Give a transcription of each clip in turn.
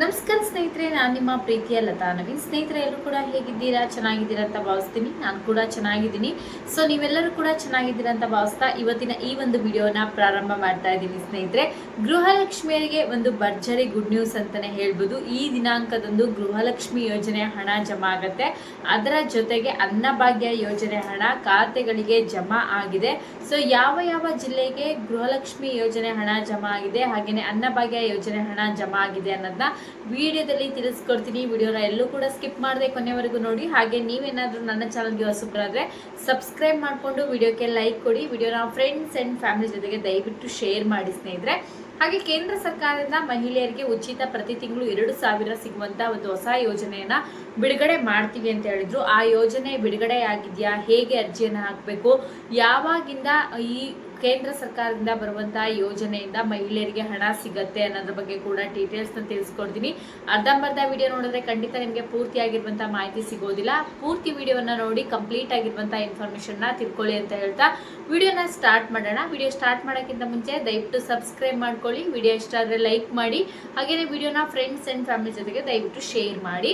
ನಮಸ್ಕಾರ ಸ್ನೇಹಿತರೆ, ನಾನು ನಿಮ್ಮ ಪ್ರೀತಿಯ ಲತಾ ನವೀನ್. ಸ್ನೇಹಿತರೆ, ಎಲ್ಲರೂ ಕೂಡ ಹೇಗಿದ್ದೀರಾ? ಚೆನ್ನಾಗಿದ್ದೀರಾ ಅಂತ ಭಾವಿಸ್ತೀನಿ. ನಾನು ಕೂಡ ಚೆನ್ನಾಗಿದ್ದೀನಿ. ಸೊ ನೀವೆಲ್ಲರೂ ಕೂಡ ಚೆನ್ನಾಗಿದ್ದೀರಾ ಅಂತ ಭಾವಿಸ್ತಾ ಇವತ್ತಿನ ಈ ಒಂದು ವಿಡಿಯೋನ ಪ್ರಾರಂಭ ಮಾಡ್ತಾ ಇದ್ದೀನಿ ಸ್ನೇಹಿತರೆ. ಗೃಹಲಕ್ಷ್ಮಿಯರಿಗೆ ಒಂದು ಭರ್ಜರಿ ಗುಡ್ ನ್ಯೂಸ್ ಅಂತಾನೆ ಹೇಳ್ಬೋದು. ಈ ದಿನಾಂಕದಂದು ಗೃಹಲಕ್ಷ್ಮಿ ಯೋಜನೆ ಹಣ ಜಮಾ ಆಗುತ್ತೆ. ಅದರ ಜೊತೆಗೆ ಅನ್ನಭಾಗ್ಯ ಯೋಜನೆ ಹಣ ಖಾತೆಗಳಿಗೆ ಜಮಾ ಆಗಿದೆ. ಸೊ ಯಾವ ಯಾವ ಜಿಲ್ಲೆಗೆ ಗೃಹಲಕ್ಷ್ಮಿ ಯೋಜನೆ ಹಣ ಜಮಾ ಆಗಿದೆ ಹಾಗೆಯೇ ಅನ್ನಭಾಗ್ಯ ಯೋಜನೆ ಹಣ ಜಮಾ ಆಗಿದೆ ಅನ್ನೋದನ್ನ ವಿಡಿಯೋದಲ್ಲಿ ತಿಳಿಸ್ಕೊಡ್ತೀನಿ. ವಿಡಿಯೋನ ಎಲ್ಲೂ ಕೂಡ ಸ್ಕಿಪ್ ಮಾಡದೆ ಕೊನೆವರೆಗೂ ನೋಡಿ. ಹಾಗೆ ನೀವೇನಾದರೂ ನನ್ನ ಚಾನಲ್ಗೆ ಹೊಸಬ್ರಾದರೆ, ಸಬ್ಸ್ಕ್ರೈಬ್ ಮಾಡಿಕೊಂಡು ವಿಡಿಯೋಕ್ಕೆ ಲೈಕ್ ಕೊಡಿ. ವಿಡಿಯೋನ ಫ್ರೆಂಡ್ಸ್ ಆ್ಯಂಡ್ ಫ್ಯಾಮಿಲಿ ಜೊತೆಗೆ ದಯವಿಟ್ಟು ಶೇರ್ ಮಾಡಿ ಸ್ನೇಹಿತರೆ. ಹಾಗೆ ಕೇಂದ್ರ ಸರ್ಕಾರದಿಂದ ಮಹಿಳೆಯರಿಗೆ ಉಚಿತ ಪ್ರತಿ ತಿಂಗಳು ಎರಡು ಸಾವಿರ ಸಿಗುವಂಥ ಒಂದು ಹೊಸ ಯೋಜನೆಯನ್ನ ಬಿಡುಗಡೆ ಮಾಡ್ತೀವಿ ಅಂತ ಹೇಳಿದ್ರು. ಆ ಯೋಜನೆ ಬಿಡುಗಡೆ ಆಗಿದೆಯಾ ಹೇಗೆ ಅರ್ಜಿಯನ್ನು ಹಾಕಬೇಕು? ಯಾವಾಗಿಂದ ಈ ಕೇಂದ್ರ ಸರ್ಕಾರದಿಂದ ಬರುವಂತಹ ಯೋಜನೆಯಿಂದ ಮಹಿಳೆಯರಿಗೆ ಹಣ ಸಿಗತ್ತೆ ಅನ್ನೋದ್ರ ಬಗ್ಗೆ ಕೂಡ ಡೀಟೇಲ್ಸ್ನ ತಿಳಿಸ್ಕೊಡ್ತೀನಿ. ಅರ್ಧಂಬರ್ಧ ವಿಡಿಯೋ ನೋಡಿದ್ರೆ ಖಂಡಿತ ನಿಮಗೆ ಪೂರ್ತಿಯಾಗಿರುವಂಥ ಮಾಹಿತಿ ಸಿಗೋದಿಲ್ಲ. ಪೂರ್ತಿ ವಿಡಿಯೋವನ್ನ ನೋಡಿ ಕಂಪ್ಲೀಟ್ ಆಗಿರುವಂಥ ಇನ್ಫಾರ್ಮೇಷನ್ನ ತಿಳ್ಕೊಳ್ಳಿ ಅಂತ ಹೇಳ್ತಾ ವಿಡಿಯೋನ ಸ್ಟಾರ್ಟ್ ಮಾಡೋಣ. ವಿಡಿಯೋ ಸ್ಟಾರ್ಟ್ ಮಾಡೋಕ್ಕಿಂತ ಮುಂಚೆ ದಯವಿಟ್ಟು ಸಬ್ಸ್ಕ್ರೈಬ್ ಮಾಡ್ಕೊಳ್ಳಿ. ವಿಡಿಯೋ ಇಷ್ಟ ಆದರೆ ಲೈಕ್ ಮಾಡಿ. ಹಾಗೆಯೇ ವಿಡಿಯೋನ ಫ್ರೆಂಡ್ಸ್ ಆ್ಯಂಡ್ ಫ್ಯಾಮಿಲಿ ಜೊತೆಗೆ ದಯವಿಟ್ಟು ಶೇರ್ ಮಾಡಿ.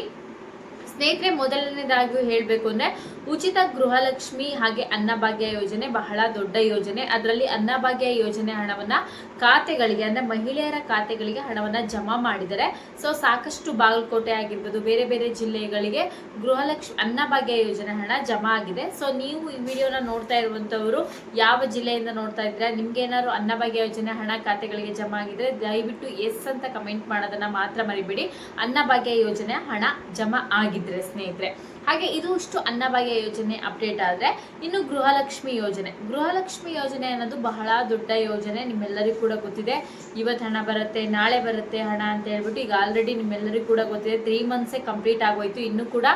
ಸ್ನೇಹಿತರೆ, ಮೊದಲನೇದಾಗಿ ಹೇಳಬೇಕು ಅಂದರೆ ಉಚಿತ ಗೃಹಲಕ್ಷ್ಮಿ ಹಾಗೆ ಅನ್ನಭಾಗ್ಯ ಯೋಜನೆ ಬಹಳ ದೊಡ್ಡ ಯೋಜನೆ. ಅದರಲ್ಲಿ ಅನ್ನಭಾಗ್ಯ ಯೋಜನೆ ಹಣವನ್ನು ಖಾತೆಗಳಿಗೆ ಅಂದರೆ ಮಹಿಳೆಯರ ಖಾತೆಗಳಿಗೆ ಹಣವನ್ನು ಜಮಾ ಮಾಡಿದರೆ ಸೊ ಸಾಕಷ್ಟು ಬಾಗಲಕೋಟೆ ಆಗಿರ್ಬೋದು, ಬೇರೆ ಬೇರೆ ಜಿಲ್ಲೆಗಳಿಗೆ ಗೃಹಲಕ್ಷ್ಮಿ, ಅನ್ನಭಾಗ್ಯ ಯೋಜನೆ ಹಣ ಜಮಾ ಆಗಿದೆ. ಸೊ ನೀವು ಈ ವಿಡಿಯೋನ ನೋಡ್ತಾ ಇರುವಂಥವರು ಯಾವ ಜಿಲ್ಲೆಯಿಂದ ನೋಡ್ತಾ ಇದ್ರೆ ನಿಮ್ಗೆ ಏನಾದ್ರು ಅನ್ನಭಾಗ್ಯ ಯೋಜನೆ ಹಣ ಖಾತೆಗಳಿಗೆ ಜಮಾ ಆಗಿದ್ರೆ ದಯವಿಟ್ಟು ಎಸ್ ಅಂತ ಕಮೆಂಟ್ ಮಾಡೋದನ್ನ ಮಾತ್ರ ಮರಿಬೇಡಿ. ಅನ್ನಭಾಗ್ಯ ಯೋಜನೆ ಹಣ ಜಮಾ ಆಗಿದ್ರೆ ಸ್ನೇಹಿತರೆ. ಹಾಗೆ ಇದು ಇಷ್ಟು ಅನ್ನಭಾಗ್ಯ ಯೋಜನೆ ಅಪ್ಡೇಟ್ ಆದರೆ ಇನ್ನು ಗೃಹಲಕ್ಷ್ಮಿ ಯೋಜನೆ. ಗೃಹಲಕ್ಷ್ಮಿ ಯೋಜನೆ ಅನ್ನೋದು ಬಹಳ ದೊಡ್ಡ ಯೋಜನೆ, ನಿಮ್ಮೆಲ್ಲರಿಗೂ ಕೂಡ ಗೊತ್ತಿದೆ. ಇವತ್ತು ಹಣ ಬರುತ್ತೆ, ನಾಳೆ ಬರುತ್ತೆ ಹಣ ಅಂತ ಹೇಳ್ಬಿಟ್ಟು ಈಗ ಆಲ್ರೆಡಿ ನಿಮ್ಮೆಲ್ಲರಿಗೂ ಕೂಡ ಗೊತ್ತಿದೆ. ತ್ರೀ ಮಂತ್ಸೇ ಕಂಪ್ಲೀಟ್ ಆಗೋಯ್ತು. ಇನ್ನೂ ಕೂಡ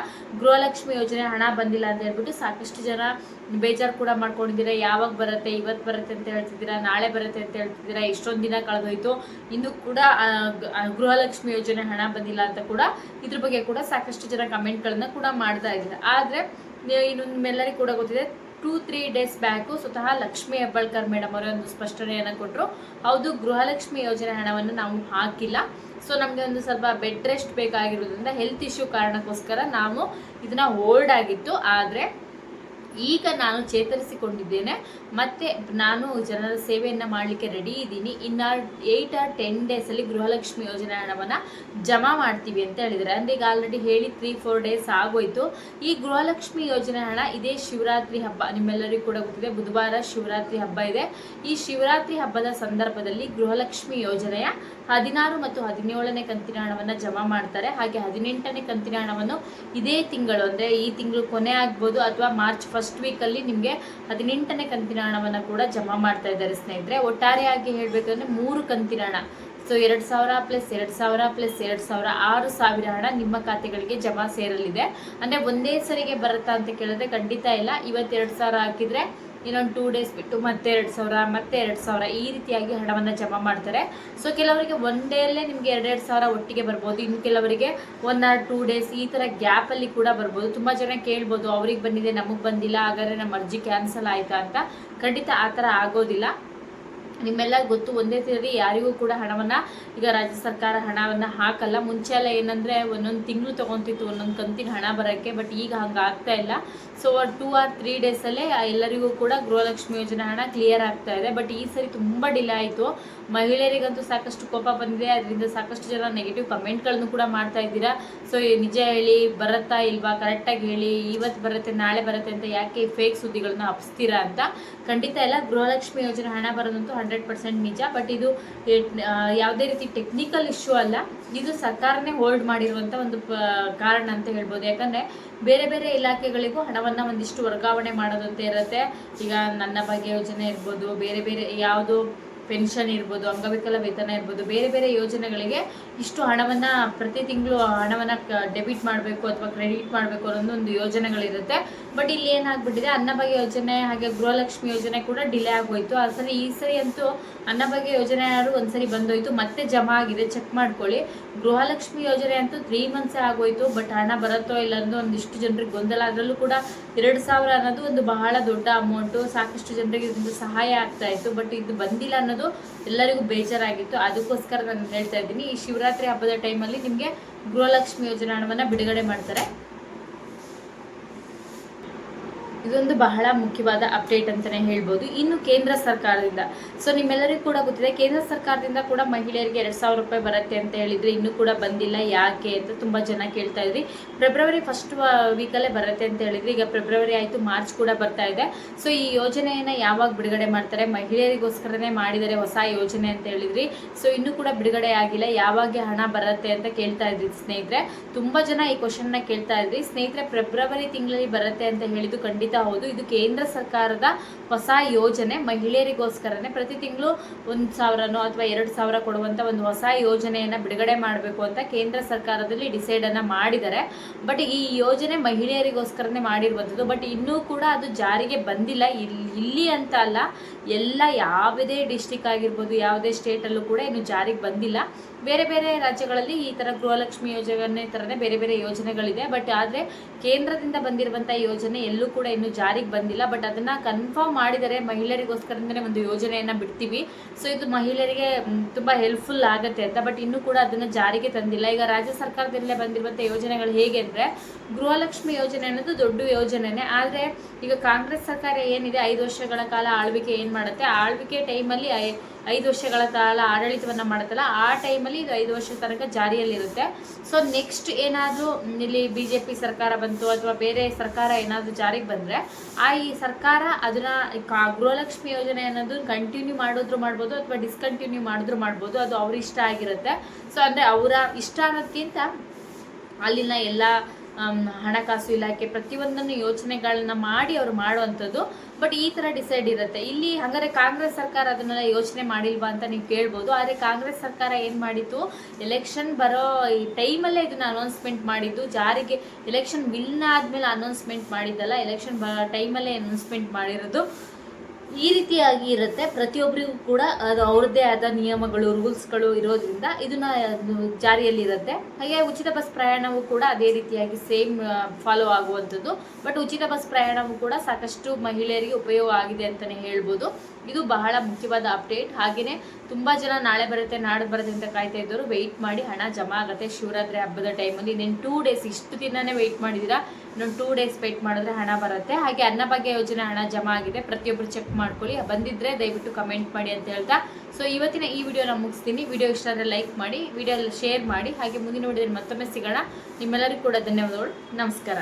ಗೃಹಲಕ್ಷ್ಮಿ ಯೋಜನೆ ಹಣ ಬಂದಿಲ್ಲ ಅಂತ ಹೇಳ್ಬಿಟ್ಟು ಸಾಕಷ್ಟು ಜನ ಬೇಜಾರು ಕೂಡ ಮಾಡ್ಕೊಂಡಿದ್ದೀರಾ. ಯಾವಾಗ ಬರುತ್ತೆ ಇವತ್ತು ಬರುತ್ತೆ ಅಂತ ಹೇಳ್ತಿದ್ದೀರಾ, ನಾಳೆ ಬರುತ್ತೆ ಅಂತ ಹೇಳ್ತಿದ್ದೀರಾ. ಎಷ್ಟೊಂದು ದಿನ ಕಳೆದೋಯ್ತು. ಇನ್ನು ಕೂಡ ಗೃಹಲಕ್ಷ್ಮಿ ಯೋಜನೆ ಹಣ ಬಂದಿಲ್ಲ ಅಂತ ಕೂಡ ಇದ್ರ ಬಗ್ಗೆ ಕೂಡ ಸಾಕಷ್ಟು ಜನ ಕಮೆಂಟ್ಗಳನ್ನ ಕೂಡ ಮಾಡ್ತಾ ಇದ್ದೀರ ಆದರೆ ಇನ್ನೊಂದು ನಿಮ್ಮೆಲ್ಲರಿಗೂ ಕೂಡ ಗೊತ್ತಿದೆ ಟೂ ತ್ರೀ ಡೇಸ್ ಬ್ಯಾಕು ಸ್ವತಃ ಲಕ್ಷ್ಮಿ ಹೆಬ್ಬಾಳ್ಕರ್ ಮೇಡಮ್ ಅವರೇ ಒಂದು ಸ್ಪಷ್ಟನೆಯನ್ನು ಕೊಟ್ಟರು ಹೌದು, ಗೃಹಲಕ್ಷ್ಮಿ ಯೋಜನೆ ಹಣವನ್ನು ನಾವು ಹಾಕಿಲ್ಲ. ಸೊ ನಮಗೆ ಒಂದು ಸ್ವಲ್ಪ ಬೆಡ್ ರೆಸ್ಟ್ ಬೇಕಾಗಿರೋದ್ರಿಂದ ಹೆಲ್ತ್ ಇಶ್ಯೂ ಕಾರಣಕ್ಕೋಸ್ಕರ ನಾವು ಇದನ್ನ ಹೋಲ್ಡ್ ಆಗಿತ್ತು. ಆದರೆ ಈಗ ನಾನು ಚೇತರಿಸಿಕೊಂಡಿದ್ದೇನೆ. ಮತ್ತೆ ನಾನು ಜನರ ಸೇವೆಯನ್ನು ಮಾಡಲಿಕ್ಕೆ ರೆಡಿ ಇದ್ದೀನಿ. ಇನ್ನು ಏಯ್ಟ್ ಆರ್ ಟೆನ್ ಡೇಸಲ್ಲಿ ಗೃಹಲಕ್ಷ್ಮಿ ಯೋಜನೆ ಹಣವನ್ನು ಜಮಾ ಮಾಡ್ತೀವಿ ಅಂತ ಹೇಳಿದ್ದಾರೆ. ಅಂದರೆ ಈಗ ಆಲ್ರೆಡಿ ಹೇಳಿ ತ್ರೀ ಫೋರ್ ಡೇಸ್ ಆಗೋಯ್ತು. ಈ ಗೃಹಲಕ್ಷ್ಮಿ ಯೋಜನೆ ಹಣ ಇದೇ ಶಿವರಾತ್ರಿ ಹಬ್ಬ ನಿಮ್ಮೆಲ್ಲರಿಗೂ ಕೂಡ ಗೊತ್ತಿದೆ. ಬುಧವಾರ ಶಿವರಾತ್ರಿ ಹಬ್ಬ ಇದೆ. ಈ ಶಿವರಾತ್ರಿ ಹಬ್ಬದ ಸಂದರ್ಭದಲ್ಲಿ ಗೃಹಲಕ್ಷ್ಮಿ ಯೋಜನೆಯ ಹದಿನಾರು ಮತ್ತು ಹದಿನೇಳನೇ ಕಂತಿನ ಹಣವನ್ನು ಜಮಾ ಮಾಡ್ತಾರೆ. ಹಾಗೆ ಹದಿನೆಂಟನೇ ಕಂತಿನ ಹಣವನ್ನು ಇದೇ ತಿಂಗಳು, ಅಂದರೆ ಈ ತಿಂಗಳು ಕೊನೆ ಆಗ್ಬೋದು ಅಥವಾ ಮಾರ್ಚ್ ಫಸ್ಟ್ ವೀಕಲ್ಲಿ ನಿಮಗೆ ಹದಿನೆಂಟನೇ ಕಂತಿನ ಹಣವನ್ನು ಕೂಡ ಜಮಾ ಮಾಡ್ತಾ ಇದ್ದಾರೆ ಸ್ನೇಹಿತರೆ. ಒಟ್ಟಾರೆಯಾಗಿ ಹೇಳಬೇಕಂದ್ರೆ ಮೂರು ಕಂತಿನ ಹಣ ಸೊ ಎರಡು ಸಾವಿರ ಪ್ಲಸ್ ಎರಡು ಸಾವಿರ ಪ್ಲಸ್ ಎರಡು ಸಾವಿರ ಆರು ಸಾವಿರ ಹಣ ನಿಮ್ಮ ಖಾತೆಗಳಿಗೆ ಜಮಾ ಸೇರಲಿದೆ. ಅಂದರೆ ಒಂದೇ ಸರಿಗೆ ಬರುತ್ತಾ ಅಂತ ಕೇಳಿದ್ರೆ ಖಂಡಿತ ಇಲ್ಲ. ಇವತ್ತು ಎರಡು ಸಾವಿರ ಹಾಕಿದ್ರೆ ಇನ್ನೊಂದು ಟೂ ಡೇಸ್ ಬಿಟ್ಟು ಮತ್ತೆ ಎರಡು ಸಾವಿರ, ಮತ್ತೆ ಎರಡು ಸಾವಿರ ಈ ರೀತಿಯಾಗಿ ಹಣವನ್ನು ಜಮಾ ಮಾಡ್ತಾರೆ. ಸೊ ಕೆಲವರಿಗೆ ಒನ್ ಡೇಯಲ್ಲೇ ನಿಮಗೆ ಎರಡೆರಡು ಸಾವಿರ ಒಟ್ಟಿಗೆ ಬರ್ಬೋದು. ಇನ್ನು ಕೆಲವರಿಗೆ ಒನ್ ಆರ್ ಟೂ ಡೇಸ್ ಈ ಥರ ಗ್ಯಾಪಲ್ಲಿ ಕೂಡ ಬರ್ಬೋದು. ತುಂಬ ಜನ ಕೇಳ್ಬೋದು, ಅವ್ರಿಗೆ ಬಂದಿದೆ, ನಮಗೆ ಬಂದಿಲ್ಲ, ಹಾಗಾದರೆ ನಮ್ಮ ಅರ್ಜಿ ಕ್ಯಾನ್ಸಲ್ ಆಯಿತಾ ಅಂತ. ಖಂಡಿತ ಆ ಥರ ಆಗೋದಿಲ್ಲ. ನಿಮ್ಮೆಲ್ಲ ಗೊತ್ತು, ಒಂದೇ ತಿಂಗಳಲ್ಲಿ ಯಾರಿಗೂ ಕೂಡ ಹಣವನ್ನು, ಈಗ ರಾಜ್ಯ ಸರ್ಕಾರ ಹಣವನ್ನು ಹಾಕಲ್ಲ. ಮುಂಚೆ ಎಲ್ಲ ಏನಂದರೆ ಒಂದೊಂದು ತಿಂಗಳು ತೊಗೊತಿತ್ತು, ಒಂದೊಂದು ಕಂತಿನ ಹಣ ಬರೋಕ್ಕೆ ಬಟ್ ಈಗ ಹಂಗೆ ಆಗ್ತಾ ಇಲ್ಲ. ಸೊ ಟೂ ಆರ್ ತ್ರೀ ಡೇಸಲ್ಲೇ ಎಲ್ಲರಿಗೂ ಕೂಡ ಗೃಹಲಕ್ಷ್ಮಿ ಯೋಜನೆ ಹಣ ಕ್ಲಿಯರ್ ಆಗ್ತಾ ಇದೆ. ಬಟ್ ಈ ಸರಿ ತುಂಬ ಡಿಲೇ ಆಯಿತು. ಮಹಿಳೆಯರಿಗಂತೂ ಸಾಕಷ್ಟು ಕೋಪ ಬಂದಿದೆ. ಅದರಿಂದ ಸಾಕಷ್ಟು ಜನ ನೆಗೆಟಿವ್ ಕಮೆಂಟ್ಗಳನ್ನು ಕೂಡ ಮಾಡ್ತಾ ಇದ್ದೀರಾ? ಸೊ ನಿಜ ಹೇಳಿ, ಬರುತ್ತಾ ಇಲ್ವಾ? ಕರೆಕ್ಟಾಗಿ ಹೇಳಿ ಇವತ್ತು ಬರುತ್ತೆ, ನಾಳೆ ಬರುತ್ತೆ ಅಂತ ಯಾಕೆ ಫೇಕ್ ಸುದ್ದಿಗಳನ್ನ ಹಬ್ಸ್ತೀರಾ ಅಂತ? ಖಂಡಿತ ಎಲ್ಲ ಗೃಹಲಕ್ಷ್ಮಿ ಯೋಜನೆ ಹಣ ಬರೋದಂತೂ ಹಂಡ್ರೆಡ್ ಪರ್ಸೆಂಟ್ ನಿಜ, ಬಟ್ ಇದು ಯಾವುದೇ ರೀತಿ ಟೆಕ್ನಿಕಲ್ ಇಶ್ಯೂ ಅಲ್ಲ, ಇದು ಸರ್ಕಾರನೇ ಹೋಲ್ಡ್ ಮಾಡಿರುವಂಥ ಒಂದು ಕಾರಣ ಅಂತ ಹೇಳ್ಬೋದು. ಯಾಕಂದರೆ ಬೇರೆ ಬೇರೆ ಇಲಾಖೆಗಳಿಗೂ ಹಣವನ್ನು ಒಂದಿಷ್ಟು ವರ್ಗಾವಣೆ ಮಾಡೋದಂತೆ ಇರುತ್ತೆ. ಈಗ ನನ್ನ ಭಾಗ್ಯ ಯೋಜನೆ ಇರ್ಬೋದು, ಬೇರೆ ಬೇರೆ ಯಾವುದು ಪೆನ್ಷನ್ ಇರ್ಬೋದು, ಅಂಗವಿಕಲ ವೇತನ ಇರ್ಬೋದು, ಬೇರೆ ಬೇರೆ ಯೋಜನೆಗಳಿಗೆ ಇಷ್ಟು ಹಣವನ್ನು ಪ್ರತಿ ತಿಂಗಳು ಹಣವನ್ನು ಡೆಬಿಟ್ ಮಾಡಬೇಕು ಅಥವಾ ಕ್ರೆಡಿಟ್ ಮಾಡಬೇಕು ಅನ್ನೋದು ಒಂದು ಯೋಜನೆಗಳಿರುತ್ತೆ. ಬಟ್ ಇಲ್ಲಿ ಏನಾಗ್ಬಿಟ್ಟಿದೆ, ಅನ್ನಭಾಗ್ಯ ಯೋಜನೆ ಹಾಗೆ ಗೃಹಲಕ್ಷ್ಮಿ ಯೋಜನೆ ಕೂಡ ಡಿಲೇ ಆಗೋಯ್ತು. ಆ ಸರಿ, ಈ ಸರಿ ಅಂತೂ ಅನ್ನಭಾಗ್ಯ ಯೋಜನೆ ಯಾರು ಒಂದ್ಸರಿ ಬಂದೋಯ್ತು, ಮತ್ತೆ ಜಮಾ ಆಗಿದೆ ಚೆಕ್ ಮಾಡ್ಕೊಳ್ಳಿ. ಗೃಹಲಕ್ಷ್ಮಿ ಯೋಜನೆ ಅಂತೂ ತ್ರೀ ಮಂತ್ಸೇ ಆಗೋಯ್ತು ಬಟ್ ಹಣ ಬರುತ್ತೋ ಇಲ್ಲ ಅನ್ನೋ ಒಂದಿಷ್ಟು ಜನರಿಗೆ ಗೊಂದಲ. ಅದರಲ್ಲೂ ಕೂಡ ಎರಡು ಸಾವಿರ ಅನ್ನೋದು ಒಂದು ಬಹಳ ದೊಡ್ಡ ಅಮೌಂಟು ಸಾಕಷ್ಟು ಜನರಿಗೆ ಇದೊಂದು ಸಹಾಯ ಆಗ್ತಾ ಇತ್ತು ಬಟ್ ಇದು ಬಂದಿಲ್ಲ ಅನ್ನೋದು ಅನ್ನೋದು ಎಲ್ಲರಿಗೂ ಬೇಜಾರಾಗಿತ್ತು. ಅದಕ್ಕೋಸ್ಕರ ನಾನು ಹೇಳ್ತಾ ಇದ್ದೀನಿ, ಈ ಶಿವರಾತ್ರಿ ಹಬ್ಬದ ಟೈಮಲ್ಲಿ ನಿಮಗೆ ಗೃಹಲಕ್ಷ್ಮಿ ಯೋಜನೆ ಹಣವನ್ನು ಬಿಡುಗಡೆ ಮಾಡ್ತಾರೆ. ಇದೊಂದು ಬಹಳ ಮುಖ್ಯವಾದ ಅಪ್ಡೇಟ್ ಅಂತಲೇ ಹೇಳ್ಬೋದು. ಇನ್ನು ಕೇಂದ್ರ ಸರ್ಕಾರದಿಂದ. ಸೊ ನಿಮ್ಮೆಲ್ಲರಿಗೂ ಕೂಡ ಗೊತ್ತಿದೆ, ಕೇಂದ್ರ ಸರ್ಕಾರದಿಂದ ಕೂಡ ಮಹಿಳೆಯರಿಗೆ ಎರಡು ಸಾವಿರ ರೂಪಾಯಿ ಬರುತ್ತೆ ಅಂತ ಹೇಳಿದ್ರೆ ಇನ್ನೂ ಕೂಡ ಬಂದಿಲ್ಲ. ಯಾಕೆ ಅಂತ ತುಂಬ ಜನ ಕೇಳ್ತಾ ಇದ್ರಿ. ಫೆಬ್ರವರಿ ಫಸ್ಟ್ ವೀಕಲ್ಲೇ ಬರುತ್ತೆ ಅಂತ ಹೇಳಿದ್ರಿ. ಈಗ ಫೆಬ್ರವರಿ ಆಯಿತು ಮಾರ್ಚ್ ಕೂಡ ಬರ್ತಾ ಇದೆ. ಸೊ ಈ ಯೋಜನೆಯನ್ನು ಯಾವಾಗ ಬಿಡುಗಡೆ ಮಾಡ್ತಾರೆ? ಮಹಿಳೆಯರಿಗೋಸ್ಕರನೇ ಮಾಡಿದರೆ ಹೊಸ ಯೋಜನೆ ಅಂತ ಹೇಳಿದ್ರಿ. ಸೊ ಇನ್ನೂ ಕೂಡ ಬಿಡುಗಡೆ ಆಗಿಲ್ಲ. ಯಾವಾಗ ಹಣ ಬರುತ್ತೆ ಅಂತ ಕೇಳ್ತಾ ಇದ್ರಿ ಸ್ನೇಹಿತರೆ. ತುಂಬ ಜನ ಈ ಕ್ವಶನ್ನ ಕೇಳ್ತಾ ಇದ್ರಿ. ಸ್ನೇಹಿತರೆ ಫೆಬ್ರವರಿ ತಿಂಗಳಲ್ಲಿ ಬರುತ್ತೆ ಅಂತ ಹೇಳಿದ್ದು ಖಂಡಿತ ಹೌದು, ಇದು ಕೇಂದ್ರ ಸರ್ಕಾರದ ಹೊಸ ಯೋಜನೆ. ಮಹಿಳೆಯರಿಗೋಸ್ಕರನೇ ಪ್ರತಿ ತಿಂಗಳು ಒಂದು ಸಾವಿರನೋ ಅಥವಾ ಎರಡು ಸಾವಿರ ಕೊಡುವಂಥ ಒಂದು ಹೊಸ ಯೋಜನೆಯನ್ನು ಬಿಡುಗಡೆ ಮಾಡಬೇಕು ಅಂತ ಕೇಂದ್ರ ಸರ್ಕಾರದಲ್ಲಿ ಡಿಸೈಡನ್ನು ಮಾಡಿದ್ದಾರೆ. ಬಟ್ ಈ ಯೋಜನೆ ಮಹಿಳೆಯರಿಗೋಸ್ಕರನೇ ಮಾಡಿರುವಂಥದ್ದು. ಬಟ್ ಇನ್ನೂ ಕೂಡ ಅದು ಜಾರಿಗೆ ಬಂದಿಲ್ಲ. ಇಲ್ಲಿ ಇಲ್ಲಿ ಅಂತ ಅಲ್ಲ, ಎಲ್ಲ ಯಾವುದೇ ಡಿಸ್ಟಿಕ್ ಆಗಿರ್ಬೋದು, ಯಾವುದೇ ಸ್ಟೇಟಲ್ಲೂ ಕೂಡ ಇನ್ನು ಜಾರಿಗೆ ಬಂದಿಲ್ಲ. ಬೇರೆ ಬೇರೆ ರಾಜ್ಯಗಳಲ್ಲಿ ಈ ಥರ ಗೃಹಲಕ್ಷ್ಮಿ ಯೋಜನೆ ಥರನೇ ಬೇರೆ ಬೇರೆ ಯೋಜನೆಗಳಿದೆ. ಬಟ್ ಆದರೆ ಕೇಂದ್ರದಿಂದ ಬಂದಿರುವಂಥ ಯೋಜನೆ ಎಲ್ಲೂ ಕೂಡ ಇನ್ನೂ ಜಾರಿಗೆ ಬಂದಿಲ್ಲ. ಬಟ್ ಅದನ್ನು ಕನ್ಫರ್ಮ್ ಮಾಡಿದರೆ ಮಹಿಳೆಯರಿಗೋಸ್ಕರನೇ ಒಂದು ಯೋಜನೆಯನ್ನು ಬಿಡ್ತೀವಿ. ಸೊ ಇದು ಮಹಿಳೆಯರಿಗೆ ತುಂಬ ಹೆಲ್ಪ್ಫುಲ್ ಆಗುತ್ತೆ ಅಂತ. ಬಟ್ ಇನ್ನೂ ಕೂಡ ಅದನ್ನು ಜಾರಿಗೆ ತಂದಿಲ್ಲ. ಈಗ ರಾಜ್ಯ ಸರ್ಕಾರದಿಂದಲೇ ಬಂದಿರುವಂಥ ಯೋಜನೆಗಳು ಹೇಗೆ ಅಂದರೆ, ಗೃಹಲಕ್ಷ್ಮಿ ಯೋಜನೆ ಅನ್ನೋದು ದೊಡ್ಡ ಯೋಜನೆನೇ. ಆದರೆ ಈಗ ಕಾಂಗ್ರೆಸ್ ಸರ್ಕಾರ ಏನಿದೆ, ಐದು ವರ್ಷಗಳ ಕಾಲ ಆಳ್ವಿಕೆ ಏನು ಮಾಡುತ್ತೆ? ಆಳ್ವಿಕೆ ಟೈಮಲ್ಲಿ ಐದು ವರ್ಷಗಳ ಕಾಲ ಆಡಳಿತವನ್ನು ಮಾಡುತ್ತಲ್ಲ ಆ ಟೈಮಲ್ಲಿ ಇದು ಐದು ವರ್ಷದ ತನಕ ಜಾರಿಯಲ್ಲಿರುತ್ತೆ. ಸೊ ನೆಕ್ಸ್ಟ್ ಏನಾದರೂ ಇಲ್ಲಿ ಬಿ ಜೆ ಪಿ ಸರ್ಕಾರ ಬಂತು ಅಥವಾ ಬೇರೆ ಸರ್ಕಾರ ಏನಾದರೂ ಜಾರಿಗೆ ಬಂದರೆ, ಆ ಈ ಸರ್ಕಾರ ಅದನ್ನು ಗೃಹಲಕ್ಷ್ಮಿ ಯೋಜನೆ ಅನ್ನೋದು ಕಂಟಿನ್ಯೂ ಮಾಡಿದ್ರು ಮಾಡ್ಬೋದು ಅಥವಾ ಡಿಸ್ಕಂಟಿನ್ಯೂ ಮಾಡಿದ್ರು ಮಾಡ್ಬೋದು, ಅದು ಅವ್ರ ಇಷ್ಟ ಆಗಿರುತ್ತೆ. ಸೊ ಅಂದರೆ ಅವರ ಇಷ್ಟ ಅನ್ನೋದಕ್ಕಿಂತ ಅಲ್ಲಿನ ಎಲ್ಲ ಹಣಕಾಸು ಇಲಾಖೆ ಪ್ರತಿಯೊಂದನ್ನು ಯೋಚನೆಗಳನ್ನ ಮಾಡಿ ಅವರು ಮಾಡುವಂಥದ್ದು. ಬಟ್ ಈ ಥರ ಡಿಸೈಡ್ ಇರುತ್ತೆ. ಇಲ್ಲಿ ಹಾಗಾದ್ರೆ ಕಾಂಗ್ರೆಸ್ ಸರ್ಕಾರ ಅದನ್ನೆಲ್ಲ ಯೋಚನೆ ಮಾಡಿಲ್ವಾ ಅಂತ ನೀವು ಕೇಳ್ಬೋದು. ಆದರೆ ಕಾಂಗ್ರೆಸ್ ಸರ್ಕಾರ ಏನು ಮಾಡಿತ್ತು? ಎಲೆಕ್ಷನ್ ಬರೋ ಈ ಟೈಮಲ್ಲೇ ಇದನ್ನು ಅನೌನ್ಸ್ಮೆಂಟ್ ಮಾಡಿದ್ದು. ಜಾರಿಗೆ ಎಲೆಕ್ಷನ್ ವಿನ್ ಆದಮೇಲೆ ಅನೌನ್ಸ್ಮೆಂಟ್ ಮಾಡಿದ್ದಲ್ಲ. ಎಲೆಕ್ಷನ್ ಬ ಟೈಮಲ್ಲೇ ಅನೌನ್ಸ್ಮೆಂಟ್ ಮಾಡಿರೋದು. ಈ ರೀತಿಯಾಗಿ ಇರುತ್ತೆ. ಪ್ರತಿಯೊಬ್ಬರಿಗೂ ಕೂಡ ಅದು ಅವ್ರದ್ದೇ ಆದ ನಿಯಮಗಳು, ರೂಲ್ಸ್ಗಳು ಇರೋದ್ರಿಂದ ಇದನ್ನ ಜಾರಿಯಲ್ಲಿ ಜಾರಿಯಲ್ಲಿರುತ್ತೆ ಹಾಗೆ ಉಚಿತ ಬಸ್ ಪ್ರಯಾಣವೂ ಕೂಡ ಅದೇ ರೀತಿಯಾಗಿ ಸೇಮ್ ಫಾಲೋ ಆಗುವಂಥದ್ದು. ಬಟ್ ಉಚಿತ ಬಸ್ ಪ್ರಯಾಣವೂ ಕೂಡ ಸಾಕಷ್ಟು ಮಹಿಳೆಯರಿಗೆ ಉಪಯೋಗ ಆಗಿದೆ ಅಂತಲೇ ಹೇಳ್ಬೋದು. ಇದು ಬಹಳ ಮುಖ್ಯವಾದ ಅಪ್ಡೇಟ್. ಹಾಗೆಯೇ ತುಂಬ ಜನ ನಾಳೆ ಬರುತ್ತೆ ನಾಡು ಬರುತ್ತೆ ಅಂತ ಕಾಯ್ತಾ ಇದ್ದವರು ವೆಯ್ಟ್ ಮಾಡಿ ಹಣ ಜಮಾ ಆಗುತ್ತೆ. ಶಿವರಾತ್ರಿ ಹಬ್ಬದ ಟೈಮಲ್ಲಿ ಇನ್ನೇನು ಟೂ ಡೇಸ್ ಇಷ್ಟು ದಿನನೇ ವೆಯ್ಟ್ ಮಾಡಿದ್ದೀರಾ ಇನ್ನೊಂದು ಟೂ ಡೇಸ್ ವೆಯ್ಟ್ ಮಾಡಿದ್ರೆ ಹಣ ಬರುತ್ತೆ. ಹಾಗೆ ಅನ್ನಭಾಗ್ಯ ಯೋಜನೆ ಹಣ ಜಮಾ ಆಗಿದೆ. ಪ್ರತಿಯೊಬ್ಬರು ಚೆಕ್ ಮಾಡ್ಕೊಳ್ಳಿ. ಬಂದಿದ್ರೆ ದಯವಿಟ್ಟು ಕಮೆಂಟ್ ಮಾಡಿ ಅಂತ ಹೇಳ್ತಾ. ಸೊ ಇವತ್ತಿನ ಈ ವಿಡಿಯೋನ ಮುಗಿಸ್ತೀನಿ. ವಿಡಿಯೋ ಇಷ್ಟ ಆದರೆ ಲೈಕ್ ಮಾಡಿ ವಿಡಿಯೋ ಶೇರ್ ಮಾಡಿ, ಹಾಗೆ ಮುಂದಿನ ವಿಡಿಯೋದಲ್ಲಿ ಮತ್ತೊಮ್ಮೆ ಸಿಗೋಣ. ನಿಮ್ಮೆಲ್ಲರಿಗೂ ಕೂಡ ಧನ್ಯವಾದಗಳು. ನಮಸ್ಕಾರ.